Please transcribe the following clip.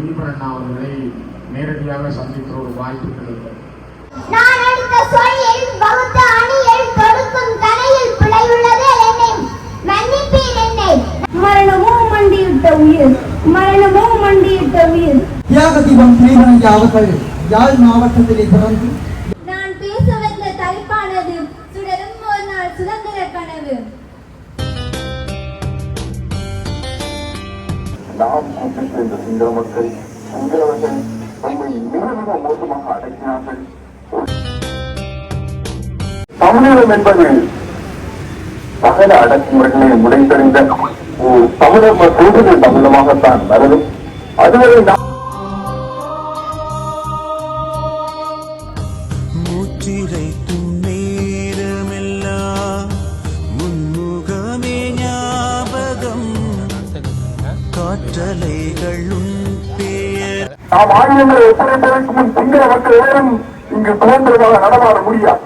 அவர்களை நேரடியாக சந்திக்கிற ஒரு வாய்ப்பு கிடைத்தது நான் எடுத்த சொல்லில் வகுத்த அணியில் தொடுக்கும் கரையில் பிழை உள்ளதே என்னை மன்னிப்பீர் என்னை. மரணமோ மண்டியிட்ட உயிர் மரணமோ மண்டியிட்ட உயிர். தியாக தீபம் ஸ்ரீதனையா அவர்கள் யாழ் மாவட்டத்திலே பிறந்து? நான் பேச வந்த தலைப்பானது சுடரும் ஒரு நாள் சுதந்திர கனவு. நாம் கூட்டிச் இந்த சிங்கள மக்கள் சிங்களவர்கள் நம்மை மிக மிக மோசமாக அடக்கினார்கள் தமிழகம் என்பது சகல அடக்குமுறைகளை முடைத்தறிந்த தமிழர் கூடுதல் தமிழமாகத்தான் வரும் அதுவரை நாம் காற்றலைகள் பெயர் நாம் ஆங்கிலங்களை ஒப்படைப்பதற்கு முன் சிங்கள மக்கள் எவரும் இங்கு சுதந்திரமாக நடமாட முடியாது.